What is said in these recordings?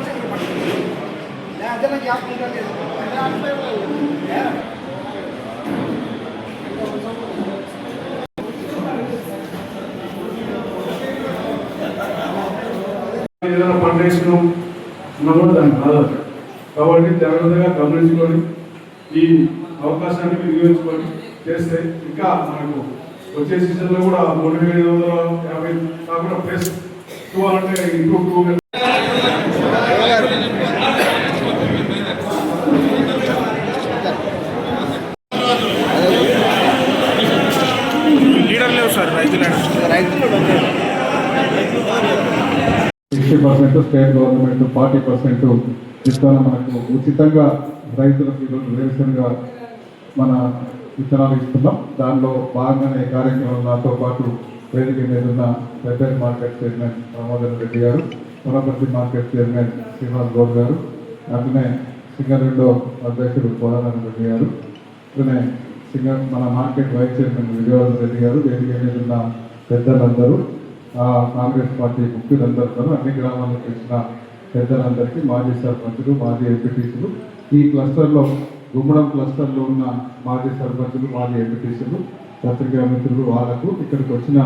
పది రూపాయలు కావాలి రెండు లక్షలు ఉన్నప్పుడు దానికి ఆధారం కాబట్టి జాగ్రత్తగా గమనించుకొని ఈ అవకాశాన్ని వినియోగించుకొని చేస్తే ఇంకా మనకు వచ్చే సీజన్లో కూడా మూడు వేల ఐదు వందల యాభై కాకుండా plus two hundred into two leader లేవు సార్ రైతులు sixty percent state government forty percent విత్తనాలు మనకు ఉచితంగా రైతులకు ఈరోజు వేరుశనగా మన విత్తనాలు ఇస్తున్నాం. దానిలో భాగంగానే కార్యక్రమం నాతో పాటు వేదిక మీద ఉన్న వెటరీ మార్కెట్ చైర్మన్ ప్రమోదన్ రెడ్డి గారు వనపర్తి మార్కెట్ చైర్మన్ శ్రీనివాస్ గౌడ్ గారు అట్లనే సింగరెడ్డో అధ్యక్షుడు కోదానంద రెడ్డి గారు అట్లనే సింగర్ మన market vice chairman Vijayavardhan Reddy గారు వేదిక మీద ఉన్న పెద్దలందరూ కాంగ్రెస్ పార్టీ ముఖ్యులందరూ అన్ని గ్రామాలకు వచ్చిన పెద్దలందరికీ మాజీ సర్పంచులు మాజీ ఎంపీటీసులు. ఈ క్లస్టర్లో గుమ్మడం క్లస్టర్లో ఉన్న మాజీ సర్పంచులు మాజీ ఎంపీటీసులు పత్రికా మిత్రులు వాళ్ళకు ఇక్కడికి వచ్చిన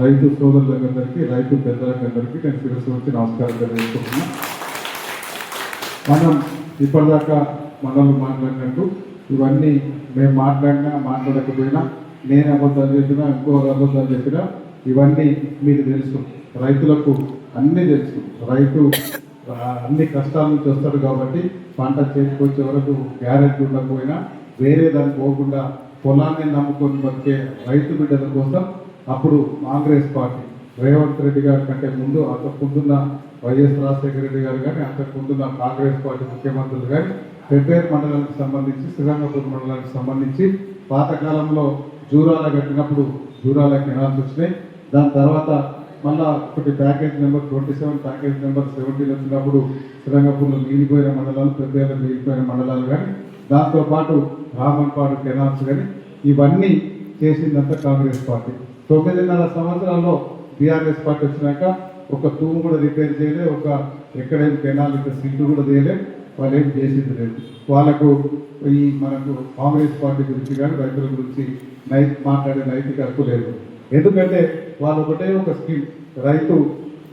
రైతు సోదరులందరికీ రైతు పెద్దలందరికీ నేను శిరస్సు వచ్చి నమస్కారం తెలియజేసుకుంటున్నా. మనం ఇప్పటిదాకా మనల్ని మాట్లాడినట్టు ఇవన్నీ మేము మాట్లాడినా మాట్లాడకపోయినా నేను అబద్ధాలు చెప్పినా ఇంకో అబద్ధాలు చెప్పినా ఇవన్నీ మీకు తెలుసు. రైతులకు అన్నీ తెలుసు. రైతు అన్ని కష్టాల నుంచి వస్తాడు కాబట్టి పంట చేసుకొచ్చే వరకు గ్యారెంటీ ఉండకపోయినా వేరే దానికి పోకుండా పొలాన్ని నమ్ముకొని బతికే రైతు బిడ్డల కోసం అప్పుడు కాంగ్రెస్ పార్టీ రేవంత్ రెడ్డి గారి కంటే ముందు అంతకుముందున్న వైఎస్ రాజశేఖర రెడ్డి గారు కానీ అంతకుముందున్న కాంగ్రెస్ పార్టీ ముఖ్యమంత్రులు కానీ పెబ్బేరు మండలానికి సంబంధించి శ్రీరంగపురం మండలానికి సంబంధించి పాతకాలంలో జూరాల కట్టినప్పుడు జూరాల కెనాల్స్ వచ్చినాయి. దాని తర్వాత మళ్ళా ఒకటి package number twenty seven package number seventeen వచ్చినప్పుడు శ్రీరంగపూర్లో మిగిలిపోయిన మండలాలు పెబ్బేరు మిగిలిపోయిన మండలాలు కానీ దాంతోపాటు రామన్పాడు కెనాల్స్ కానీ ఇవన్నీ చేసిందంతా కాంగ్రెస్ పార్టీ. తొమ్మిదిన్నర సంవత్సరాల్లో బీఆర్ఎస్ పార్టీ వచ్చినాక ఒక తూము కూడా రిపేర్ చేయలే ఒక ఎక్కడేం కెనాల్ ఇక్కడ సీట్లు కూడా చేయలే వాళ్ళు ఏం చేసింది లేదు. వాళ్ళకు ఈ మనకు కాంగ్రెస్ పార్టీ గురించి కానీ రైతుల గురించి నై మాట్లాడే నైతిక హక్కు లేదు. ఎందుకంటే వాళ్ళు ఒకటే ఒక స్కీమ్. రైతు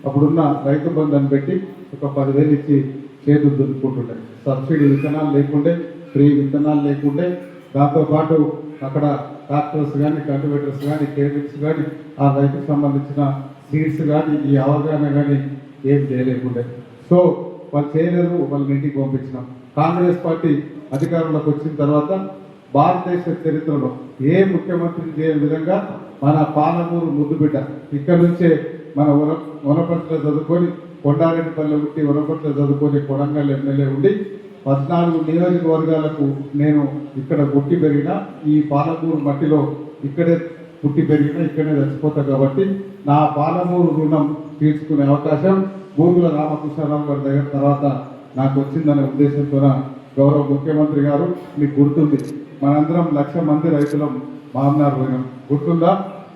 అప్పుడున్న రైతు బంధాన్ని పెట్టి ఒక పదివేలు ఇచ్చి చేతులు దున్నుకుంటుండే. సబ్సిడీ విత్తనాలు లేకుండే ఫ్రీ విత్తనాలు లేకుండే. దాంతోపాటు అక్కడ ట్రాక్టర్స్ కానీ కల్టివేటర్స్ కానీ కేబిల్స్ కానీ ఆ రైతుకు సంబంధించిన సీడ్స్ కానీ ఈ అవగాహన కానీ ఏం చేయలేకుండే. సో వాళ్ళు చేయలేదు వాళ్ళని ఇంటికి పంపించినాం. కాంగ్రెస్ పార్టీ అధికారంలోకి వచ్చిన తర్వాత భారతదేశ చరిత్రలో ఏ ముఖ్యమంత్రి చేయని విధంగా మన పాలమూరు ముద్దుబిడ్డ ఇక్కడ నుంచే మన వన వనపర్తిలో చదువుకొని కొండారెడ్డిపల్లి పుట్టి వనపర్తిలో చదువుకొని కొడంగల్ ఎమ్మెల్యే ఉండి పద్నాలుగు నియోజకవర్గాలకు నేను ఇక్కడ పుట్టి పెరిగిన ఈ పాలమూరు మట్టిలో ఇక్కడే పుట్టి పెరిగిన ఇక్కడే చచ్చిపోతా కాబట్టి నా పాలమూరు రుణం తీర్చుకునే అవకాశం భూముల రామకృష్ణారావు గారి దగ్గర తర్వాత నాకు వచ్చిందనే ఉద్దేశంతో గౌరవ ముఖ్యమంత్రి గారు మీకు గుర్తుంది. మనందరం లక్ష మంది రైతులం మామనార్ పోయినాం గుర్తుందా?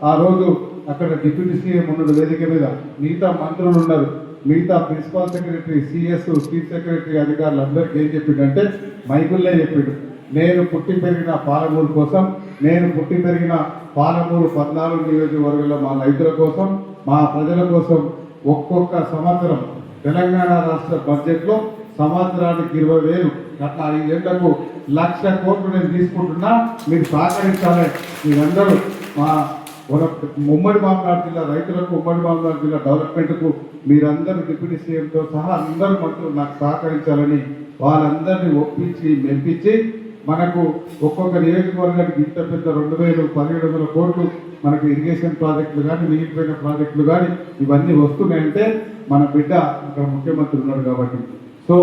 ఆ రోజు అక్కడ డిప్యూటీ సీఎం ఉన్నది వేదిక మీద. మిగతా మంత్రులు ఉన్నారు. మిగతా principal secretary CS chief secretary అధికారులు అందరికీ ఏం చెప్పిండంటే మైకుల్లే చెప్పిండు. నేను పుట్టి పెరిగిన పాలమూరు కోసం నేను పుట్టి పెరిగిన పాలమూరు పద్నాలుగు నియోజకవర్గంలో మా రైతుల కోసం మా ప్రజల కోసం ఒక్కొక్క సంవత్సరం తెలంగాణ రాష్ట్ర బడ్జెట్లో సంవత్సరానికి ఇరవై వేలు అట్లా ఐదేళ్ళకు లక్ష కోట్లు నేను తీసుకుంటున్నా మీరు సహకరించాలి. మీరందరూ మా ఉమ్మడి మామగారు జిల్లా రైతులకు ఉమ్మడి మామగారు జిల్లా డెవలప్మెంట్కు మీరందరూ డిప్యూటీ సీఎంతో సహా అందరూ మంత్రులు నాకు సహకరించాలని వాళ్ళందరినీ ఒప్పించి మెప్పించి మనకు ఒక్కొక్క నియోజకవర్గానికి ఇంత పెద్ద రెండు వేలు పదిహేడు వందల కోట్లు మనకు ఇరిగేషన్ ప్రాజెక్టులు కానీ మిగిలిపోయిన ప్రాజెక్టులు కానీ ఇవన్నీ వస్తున్నాయంటే మన బిడ్డ ఇక్కడ ముఖ్యమంత్రి ఉన్నాడు కాబట్టి సో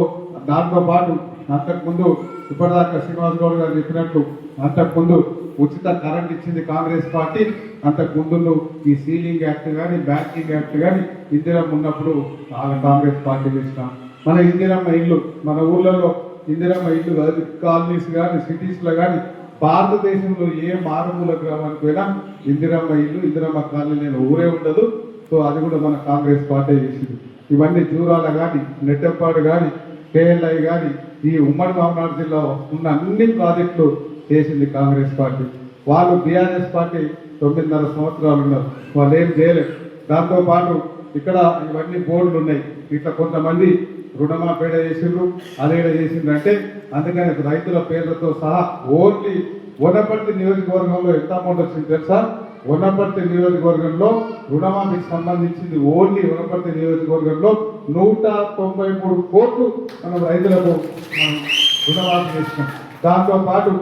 దాంతో పాటు అంతకుముందు ఇప్పటిదాకా శ్రీనివాస్ గౌడ్ గారు చెప్పినట్టు అంతకుముందు ఉచిత కరెంట్ ఇచ్చింది కాంగ్రెస్ పార్టీ అంతకుముందు ఈ సీలింగ్ యాక్ట్ కానీ బ్యాంకింగ్ యాక్ట్ కానీ ఇందిరమ్మ ఉన్నప్పుడు కాంగ్రెస్ పార్టీ ఇచ్చినాం మన ఇందిరమ్మ ఇల్లు మన ఊళ్ళలో ఇందిరమ్మ ఇల్లు కాదు, కాలనీస్ కానీ సిటీస్లో కానీ భారతదేశంలో ఏ మారుమూల గ్రామానికి పోయినా ఇందిరమ్మ ఇల్లు ఇందిరమ్మ కాలనీ నేను ఊరే ఉండదు. సో అది కూడా మన కాంగ్రెస్ పార్టీ చేసింది. ఇవన్నీ జూరాల కానీ నెట్టెప్పాడు కానీ కేఎల్ఐ కానీ ఈ ఉమ్మడి మహబూబ్నగర్ జిల్లా ఉన్న అన్ని ప్రాజెక్టులు చేసింది కాంగ్రెస్ పార్టీ. వాళ్ళు బీఆర్ఎస్ పార్టీ తొమ్మిదిన్నర సంవత్సరాలు ఉన్నారు. వాళ్ళు ఏం చేయలేదు. దాంతోపాటు ఇక్కడ ఇవన్నీ బోర్డులు ఉన్నాయి. ఇట్లా కొంతమంది రుణమాపేడ చేసిండ్రు అదేడ చేసిండ్రు అంటే అందుకని రైతుల పేర్లతో సహా ఓన్లీ వనపర్తి నియోజకవర్గంలో ఎంత అమౌంట్ వచ్చింది తెలుసా? వనపర్తి నియోజకవర్గంలో రుణమాఫీకి సంబంధించింది ఓన్లీ వనపర్తి నియోజకవర్గంలో నూట తొంభై మూడు కోట్లు మనం రైతులకు రుణమాఫీ చేసినాం దాంతో పాటు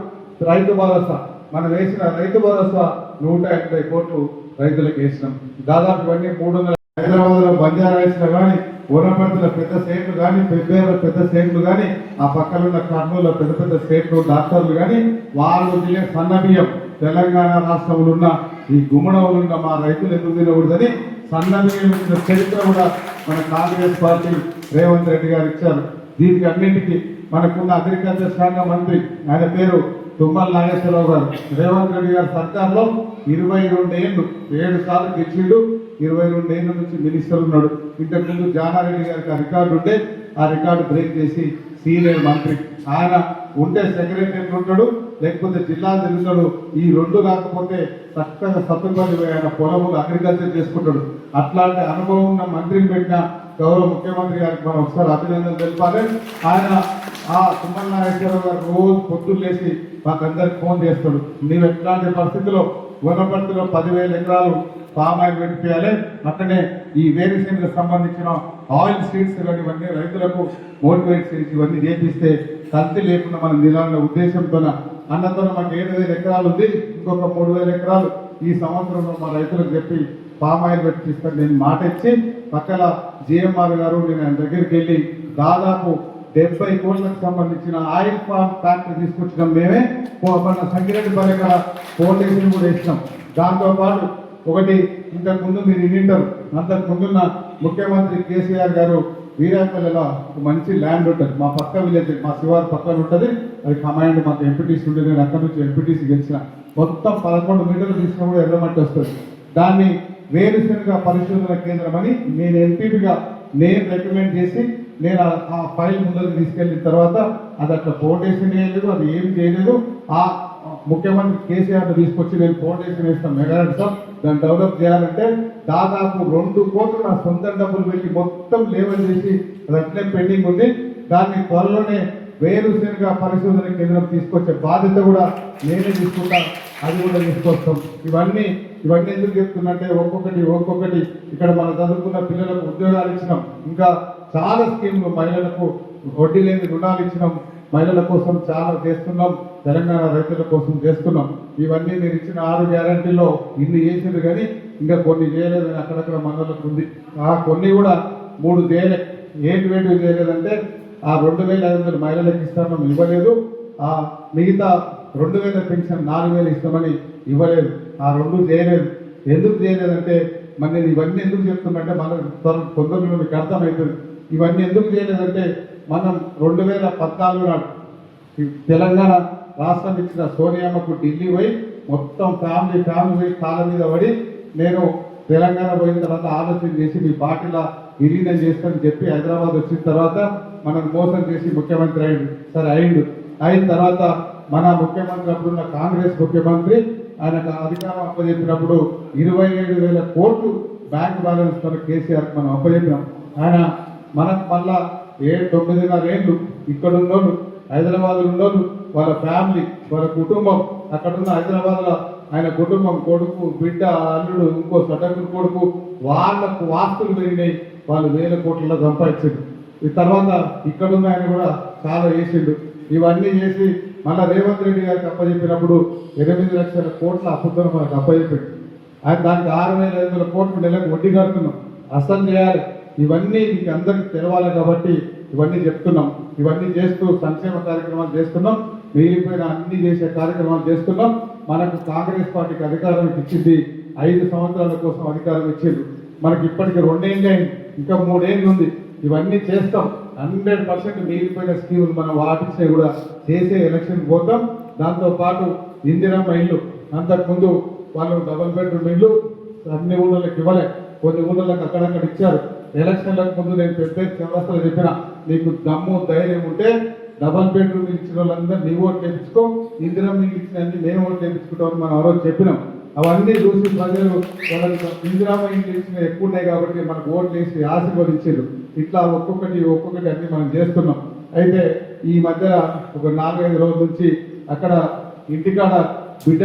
రైతు భరోసా మనం వేసిన రైతు భరోసా నూట ఎనభై కోట్లు రైతులకు వేసినాం. దాదాపు ఇవన్నీ మూడు వందల హైదరాబాద్లో బంజారా కానీ వనపర్తిలో పెద్ద సేట్లు కానీ పెబ్బేరులో పెద్ద సేట్లు కానీ ఆ పక్కన ఉన్న కర్నూలులో పెద్ద పెద్ద సేట్లు డాక్టర్లు కానీ వాళ్ళు తినే సన్నబియ్యం తెలంగాణ రాష్ట్రంలో ఉన్న ఈ గుమ్మడంలో మా రైతులు ఎందుకు తినకూడదని సన్న చరిత్ర కూడా మన కాంగ్రెస్ పార్టీ రేవంత్ రెడ్డి గారు ఇచ్చారు. దీనికి అన్నింటికి మనకున్న అగ్రికల్చర్ శాఖ మంత్రి ఆయన పేరు తుమ్మల నాగేశ్వరరావు గారు. రేవంత్ రెడ్డి గారి సర్కార్లో ఇరవై రెండు ఏళ్ళు ఏడు సార్లు గెలిచిండు. ఇరవై రెండు ఏళ్ళ నుంచి మినిస్టర్ ఉన్నాడు. ఇంతకుముందు జానారెడ్డి గారికి ఆ రికార్డు ఉంటే ఆ రికార్డు బ్రేక్ చేసి సీనియర్ మంత్రి ఆయన ఉంటే సెక్రటరీ ఉంటాడు లేకపోతే జిల్లా తిరుగుతాడు ఈ రెండు కాకపోతే చక్కగా సత్తుపల్లి ఆయన పొలములు అగ్రికల్చర్ చేసుకుంటాడు. అట్లాంటి అనుభవం ఉన్న మంత్రిని పెట్టిన గౌరవ ముఖ్యమంత్రి గారికి మనం ఒకసారి అభినందనలు తెలిపాలి. ఆయన ఆ తుమ్మల నాగేశ్వరరావు గారు రోజు పొద్దున్న లేచి మాకందరికి ఫోన్ చేస్తాడు. నీవు ఎట్లాంటి పరిస్థితిలో? వనపర్తిలో పదివేల ఎకరాలు పామ్ ఆయిల్ పెట్టియాలి అక్కడే ఈ వేరుశెనగకు సంబంధించిన ఆయిల్ సీడ్స్ ఇవన్నీ రైతులకు మోటివేట్ చేసి ఇవన్నీ చేపిస్తే కల్తీ లేకుండా మనం నిలాల ఉద్దేశంతో అన్నతో మాకు ఏడు వేల ఎకరాలు ఉంది. ఇంకొక మూడు వేల ఎకరాలు ఈ సంవత్సరంలో మా రైతులకు చెప్పి పామ్ ఆయిల్ పెట్టిస్తాను నేను మాట ఇచ్చి పక్కన జిఎంఆర్ గారు నేను ఆయన దగ్గరికి వెళ్ళి దాదాపు డెబ్బై కోట్లకు సంబంధించిన ఆయిల్ ఫామ్ ఫ్యాక్టరీ తీసుకొచ్చినాం మేమే. మన సంగిరెడ్డి పల్లెకర ఫౌండేషన్ కూడా ఇచ్చినాం దాంతోపాటు ఒకటి ఇంతకు ముందు మీరు వింటారు అంతకుముందున్న ముఖ్యమంత్రి కేసీఆర్ గారు వీరాపల్లిలో ఒక మంచి ల్యాండ్ ఉంటుంది. మా పక్క విలేజ్ మా శివారు పక్కన ఉంటుంది. అది కమాండ్ మాకు ఎంపీటీసీ ఉండేది. నేను అక్కడి నుంచి ఎంపీటీసీ గెలిచిన. మొత్తం పదకొండు మీటర్లు తీసుకున్నప్పుడు ఎర్రమట్టి వస్తుంది. దాన్ని వేరుశనగ పరిశోధన కేంద్రం అని నేను ఎంపీగా నేను రికమెండ్ చేసి నేను ఆ- ఫైల్ ముందరికి తీసుకెళ్ళిన తర్వాత అది అట్లా పోటేషన్ చేయలేదు అది ఏం చేయలేదు. ఆ ముఖ్యమంత్రి కేసీఆర్ తీసుకొచ్చి నేను ఫౌండేషన్ వేస్తాను మెగారెడ్స్ దాన్ని డెవలప్ చేయాలంటే దాదాపు రెండు కోట్లు నా సొంత డబ్బులు పెట్టి మొత్తం లేవల్ చేసి అట్లే పెండింగ్ ఉంది. దాన్ని త్వరలోనే వేరుశనగ పరిశోధన కేంద్రం తీసుకొచ్చే బాధ్యత కూడా నేనే తీసుకుంటా. అది కూడా తీసుకొస్తాం. ఇవన్నీ ఇవన్నీ ఎందుకు చెప్తున్నంటే ఒక్కొక్కటి ఒక్కొక్కటి ఇక్కడ మనం చదువుకున్న పిల్లలకు ఉద్యోగాలు ఇచ్చినాం. ఇంకా చాలా స్కీమ్లు మహిళలకు వడ్డీ లేని రుణాలు ఇచ్చినాం. మహిళల కోసం చాలా చేస్తున్నాం తెలంగాణ రైతుల కోసం చేస్తున్నాం. ఇవన్నీ మీరు ఇచ్చిన ఆరు గ్యారంటీలో ఇన్ని చేసింది కానీ ఇంకా కొన్ని చేయలేదని అక్కడక్కడ మండలకు ఉంది. ఆ కొన్ని కూడా మూడు చేయలే. ఏంటి వేటివి చేయలేదంటే ఆ రెండు వేల ఐదు వందల మహిళలకు ఇస్తామని ఇవ్వలేదు. ఆ మిగతా రెండు వేల పెన్షన్ నాలుగు వేలు ఇస్తామని ఇవ్వలేదు. ఆ రెండు చేయలేదు. ఎందుకు చేయలేదంటే మరి నేను ఇవన్నీ ఎందుకు చెప్తున్నంటే మన కొందరు తొందరలో మీకు అర్థమవుతుంది. ఇవన్నీ ఎందుకు చేయలేదంటే మనం రెండు వేల పద్నాలుగు నాడు తెలంగాణ రాష్ట్రం ఇచ్చిన సోనియామ్మకు ఢిల్లీ పోయి మొత్తం ఫ్యామిలీ ఫ్యామిలీ పోయి కాళ్ళ మీద పడి నేను తెలంగాణ పోయిన తర్వాత ఆలోచన చేసి మీ పార్టీలో విలీనం చేస్తానని చెప్పి హైదరాబాద్ వచ్చిన తర్వాత మనం మోసం చేసి ముఖ్యమంత్రి అయిండు. సరే అయిండు. అయిన తర్వాత మన ముఖ్యమంత్రి అప్పుడున్న కాంగ్రెస్ ముఖ్యమంత్రి ఆయనకు అధికారం అప్పచెప్పినప్పుడు ఇరవై ఏడు వేల కోట్లు బ్యాంక్ బ్యాలెన్స్తో కేసీఆర్ మనం అప్పచెప్పినాం. ఆయన మనకు మళ్ళా ఏ తొమ్మిదిన్నర ఏళ్ళు ఇక్కడ ఉన్నోళ్ళు హైదరాబాద్ ఉన్నోళ్ళు వాళ్ళ ఫ్యామిలీ వాళ్ళ కుటుంబం అక్కడున్న హైదరాబాద్లో ఆయన కుటుంబం కొడుకు బిడ్డ అల్లుడు ఇంకో సడకుడు కొడుకు వాళ్ళకు వాస్తులు పెరిగినాయి వాళ్ళు వేల కోట్లలో సంపాదించారు ఈ తర్వాత ఇక్కడున్న ఆయన కూడా చాలా చేసిండు. ఇవన్నీ చేసి మళ్ళీ రేవంత్ రెడ్డి గారికి అప్పచెప్పినప్పుడు ఎనిమిది లక్షల కోట్ల అప్పుతో మనకు అప్పచెప్పాడు. ఆయన దానికి ఆరు వేల ఐదు వందల కోట్లు నెలకు వడ్డీ కడుతున్నాం. అసలు చేయాలి. ఇవన్నీ మీకు అందరికి తెలవాలి కాబట్టి ఇవన్నీ చెప్తున్నాం. ఇవన్నీ చేస్తూ సంక్షేమ కార్యక్రమాలు చేస్తున్నాం. మిగిలిపోయిన అన్ని చేసే కార్యక్రమాలు చేస్తున్నాం. మనకు కాంగ్రెస్ పార్టీకి అధికారం ఇచ్చింది ఐదు సంవత్సరాల కోసం అధికారం ఇచ్చింది మనకి ఇప్పటికి రెండేళ్ళు అయింది. ఇంకా మూడేళ్ళు ఉంది. ఇవన్నీ చేస్తాం. హండ్రెడ్ పర్సెంట్ మిగిలిపోయిన స్కీములు మనం వాటిని కూడా చేసే ఎలక్షన్ పోతాం. దాంతో పాటు ఇందిరమ్మ ఇల్లు. అంతకుముందు వాళ్ళు డబల్ బెడ్రూమ్ ఇల్లు అన్ని ఊళ్ళకి ఇవ్వలే. కొన్ని ఊళ్ళకి అక్కడక్కడ ఇచ్చారు. ఎలక్షన్లకు ముందు నేను పెద్ద చౌరస్తలో చెప్పిన నీకు దమ్ము ధైర్యం ఉంటే డబల్ బెడ్రూమ్ ఇచ్చిన వాళ్ళందరూ నీ ఓట్లు వేయించుకో ఇందిరా మీకు ఇచ్చిన నేను ఓట్లు వేయించుకుంటామని మనం ఆ రోజు చెప్పినాం. అవన్నీ చూసి ప్రజలు వాళ్ళకి ఇందిరామ ఇంటి ఇచ్చిన ఎక్కువ ఉన్నాయి కాబట్టి మనకు ఓట్లు వేసి ఆశీర్వదించారు. ఇట్లా ఒక్కొక్కటి ఒక్కొక్కటి అన్ని మనం చేస్తున్నాం. అయితే ఈ మధ్య ఒక నాలుగైదు రోజుల నుంచి అక్కడ ఇంటికాడ బిడ్డ